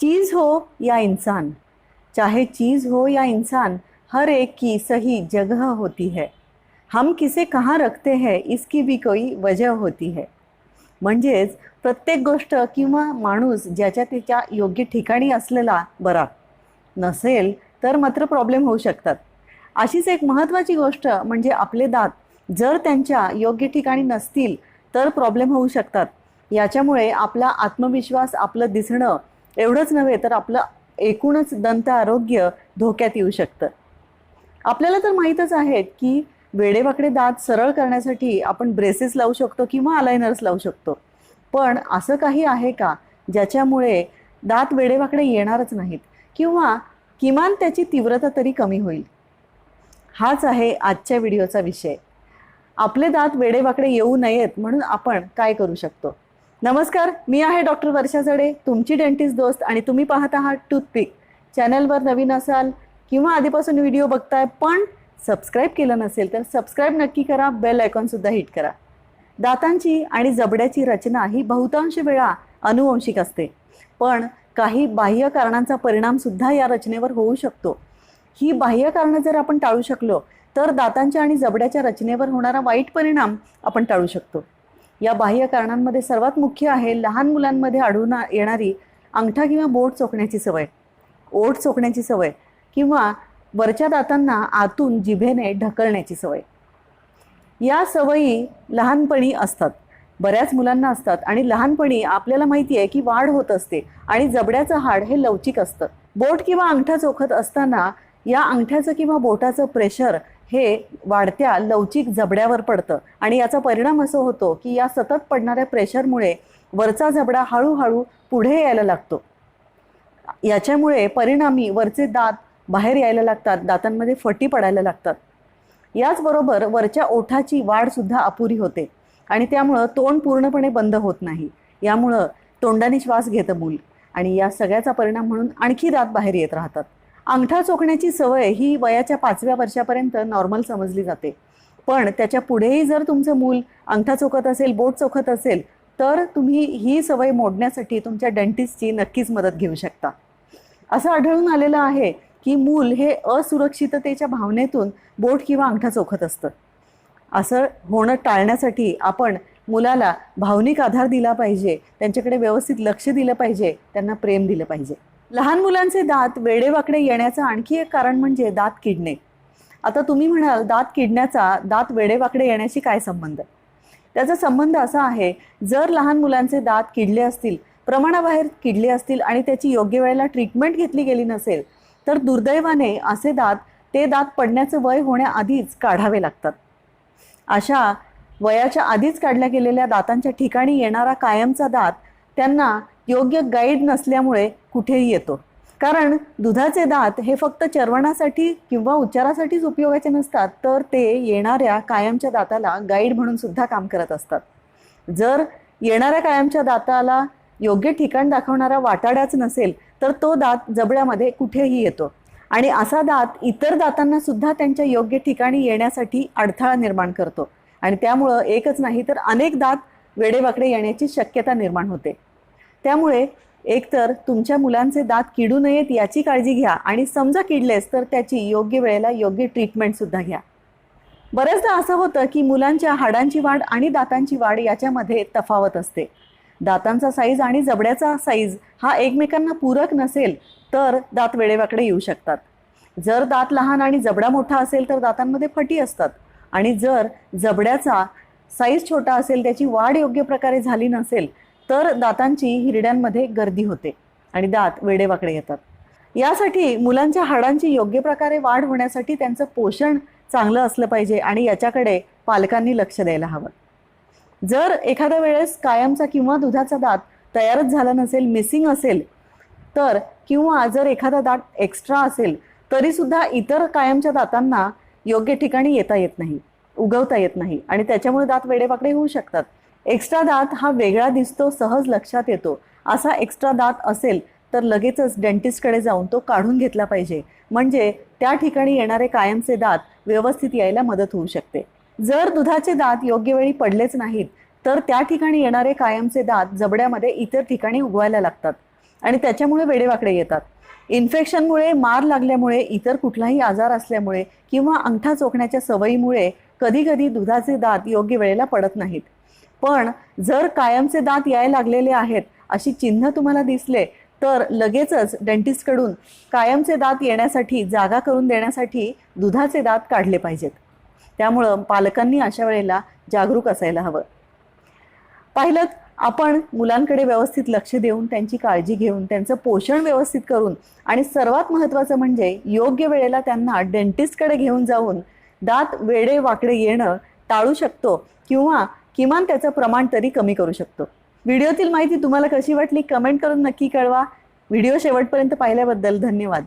चीज हो या इंसान। चाहे चीज हो या इंसान हर एक की सही जगह होती है। हम किसे कहाँ रखते हैं इसकी भी कोई वजह होती है। म्हणजेच प्रत्येक गोष्ट किंवा माणूस ज्याच्या त्याच्या योग्य ठिकाणी असलेला बरा। नसेल तर मात्र प्रॉब्लेम होऊ शकतात। अशीच एक महत्त्वाची गोष्ट म्हणजे आपले दात जर त्यांच्या योग्य ठिकाणी नसतील तर प्रॉब्लेम होऊ शकतात। याच्यामुळे आपला आत्मविश्वास आपलं दिसणं एवढंच नव्हे तर आपलं एकूणच दंत आरोग्य धोक्यात येऊ शकतं. आपल्याला तर माहीतच आहे की वेडेवाकडे दात सरळ करण्यासाठी आपण ब्रेसेस लावू शकतो किंवा अलायनर्स लावू शकतो. पण असं काही आहे का ज्याच्यामुळे दात वेडेवाकडे येणारच नाहीत किंवा किमान त्याची तीव्रता तरी कमी होईल? हाच आहे आजच्या व्हिडिओचा विषय. आपले दात वेडेवाकडे येऊ नयेत म्हणून आपण काय करू शकतो? नमस्कार मी आहे डॉक्टर वर्षा जडे तुमची डेंटिस्ट दोस्त आणि तुम्ही पाहत आहात टूथपिक. चॅनलवर नवीन असाल किंवा आधीपासून व्हिडिओ बघताय पण सबस्क्राईब केलं नसेल तर सबस्क्राईब नक्की करा बेल आयकॉनसुद्धा हिट करा. दातांची आणि जबड्याची रचना ही बहुतांश वेळा अनुवंशिक असते. पण काही बाह्य कारणांचा परिणामसुद्धा या रचनेवर होऊ शकतो. ही बाह्य कारणं जर आपण टाळू शकलो तर दातांच्या आणि जबड्याच्या रचनेवर होणारा वाईट परिणाम आपण टाळू शकतो. या बाह्य कारणांमध्ये सर्वात मुख्य आहे लहान मुलांमध्ये आढळून येणारी अंगठा किंवा बोट चोखण्याची सवय. ओठ चोखण्याची सवय किंवा वरच्या दातांना आतून जिभेने ढकलण्याची सवय. या सवयी लहानपणी असतात. बऱ्याच मुलांना असतात आणि लहानपणी आपल्याला माहिती आहे की वाढ होत असते आणि जबड्याचं हाड हे लवचिक असतं. बोट किंवा अंगठा चोखत असताना या अंगठ्याचं किंवा बोटाचं प्रेशर हे वाढत्या लवचिक जबड्यावर पडतं. आणि याचा परिणाम असं होतो की या सतत पडणाऱ्या प्रेशरमुळे वरचा जबडा हळूहळू पुढे यायला लागतो. याच्यामुळे परिणामी वरचे दात बाहेर यायला लागतात दातांमध्ये फटी पडायला लागतात. याचबरोबर वरच्या ओठाची वाढसुद्धा अपुरी होते आणि त्यामुळं तोंड पूर्णपणे बंद होत नाही. यामुळं तोंडाने श्वास घेतं मूल आणि या सगळ्याचा परिणाम म्हणून आणखी दात बाहेर येत राहतात. अंगठा चोखण्याची सवय ही वयाच्या पाचव्या वर्षापर्यंत नॉर्मल समजली जाते. पण त्याच्या पुढेही जर तुमचं मूल अंगठा चोखत असेल बोट चोखत असेल तर तुम्ही ही सवय मोडण्यासाठी तुमच्या डेंटिस्टची नक्कीच मदत घेऊ शकता. असं आढळून आलेलं आहे की मूल हे असुरक्षिततेच्या भावनेतून बोट किंवा अंगठा चोखत असतं. असं होणं टाळण्यासाठी आपण मुलाला भावनिक आधार दिला पाहिजे त्यांच्याकडे व्यवस्थित लक्ष दिलं पाहिजे त्यांना प्रेम दिलं पाहिजे. लहान मुलांचे दात वेडेवाकडे येण्याचं आणखी एक कारण म्हणजे दात किडणे. आता तुम्ही म्हणाल दात किडण्याचा दात वेडेवाकडे येण्याशी काय संबंध? त्याचा संबंध असा आहे जर लहान मुलांचे दात किडले असतील प्रमाणाबाहेर किडले असतील आणि त्याची योग्य वेळेला ट्रीटमेंट घेतली गेली नसेल तर दुर्दैवाने असे दात ते दात पडण्याचं वय होण्याआधीच काढावे लागतात. अशा वयाच्या आधीच काढल्या गेलेल्या दातांच्या ठिकाणी येणारा कायमचा दात त्यांना योग्य गाईड नसल्यामुळे कुठेही येतो. कारण दुधाचे दात हे फक्त चर्वणासाठी किंवा उच्चारासाठीच उपयोगाचे नसतात तर ते येणाऱ्या कायमच्या दाताला गाईड म्हणून सुद्धा काम करत असतात. जर येणाऱ्या कायमच्या दाताला योग्य ठिकाण दाखवणारा वाटाड्याच नसेल तर तो दात जबड्यामध्ये कुठेही येतो. आणि असा दात इतर दातांना सुद्धा त्यांच्या योग्य ठिकाणी येण्यासाठी अडथळा निर्माण करतो. आणि त्यामुळं एकच नाही तर अनेक दात वेडेवाकडे येण्याची शक्यता निर्माण होते. त्यामुळे एकतर तुमच्या मुलांचे दात किडू नयेत याची काळजी घ्या आणि समजा किडलेस तर त्याची योग्य वेळेला योग्य ट्रीटमेंटसुद्धा घ्या. बऱ्याचदा असं होतं की मुलांच्या हाडांची वाढ आणि दातांची वाढ याच्यामध्ये तफावत असते. दातांचा साईज आणि जबड्याचा साईज हा एकमेकांना पूरक नसेल तर दात वेळेवाकडे येऊ शकतात. जर दात लहान आणि जबडा मोठा असेल तर दातांमध्ये फटी असतात. आणि जर जबड्याचा साईज छोटा असेल त्याची वाढ योग्य प्रकारे झाली नसेल तर दातांची हिरड्यांमध्ये गर्दी होते आणि दात वेडेवाकडे येतात. यासाठी मुलांच्या हाडांची योग्य प्रकारे वाढ होण्यासाठी त्यांचं पोषण चांगलं असलं पाहिजे आणि याच्याकडे पालकांनी लक्ष द्यायला हवं. जर एखाद्या वेळेस कायमचा किंवा दुधाचा दात तयारच झाला नसेल मिसिंग असेल तर किंवा जर एखादा दात एक्स्ट्रा असेल तरीसुद्धा इतर कायमच्या दातांना योग्य ठिकाणी येता येत नाही उगवता येत नाही आणि त्याच्यामुळे दात वेडेवाकडे होऊ शकतात. एक्स्ट्रा दात हा वेगळा दिसतो सहज लक्षात येतो. असा एक्स्ट्रा दात असेल तर लगेचच डेंटिस्टकडे जाऊन तो काढून घेतला पाहिजे. म्हणजे त्या ठिकाणी येणारे कायमचे दात व्यवस्थित यायला मदत होऊ शकते. जर दुधाचे दात योग्य वेळी पडलेच नाहीत तर त्या ठिकाणी येणारे कायमचे दात जबड्यामध्ये इतर ठिकाणी उगवायला लागतात आणि त्याच्यामुळे वेडेवाकडे येतात. इन्फेक्शनमुळे मार लागल्यामुळे इतर कुठलाही आजार असल्यामुळे किंवा अंगठा चोखण्याच्या सवयीमुळे कधी कधी दुधाचे दात योग्य वेळेला पडत नाहीत. पण जर कायमचे दात यायला लागलेले आहेत अशी चिन्ह तुम्हाला दिसले तर लगेचच डेंटिस्टकडून कायमचे दात येण्यासाठी जागा करून देण्यासाठी दुधाचे दात काढले पाहिजेत. त्यामुळं पालकांनी अशा वेळेला जागरूक असायला हवं. पाहिलं आपण मुलांकडे व्यवस्थित लक्ष देऊन त्यांची काळजी घेऊन त्यांचं पोषण व्यवस्थित करून आणि सर्वात महत्त्वाचं म्हणजे योग्य वेळेला त्यांना डेंटिस्टकडे घेऊन जाऊन दात वेडे वाकडे येणं टाळू शकतो किंवा किमान त्याचं प्रमाण तरी कमी करू शकतो. व्हिडिओतील माहिती तुम्हाला कशी वाटली? कमेंट करून नक्की कळवा. व्हिडिओ शेवटपर्यंत पाहिल्याबद्दल धन्यवाद.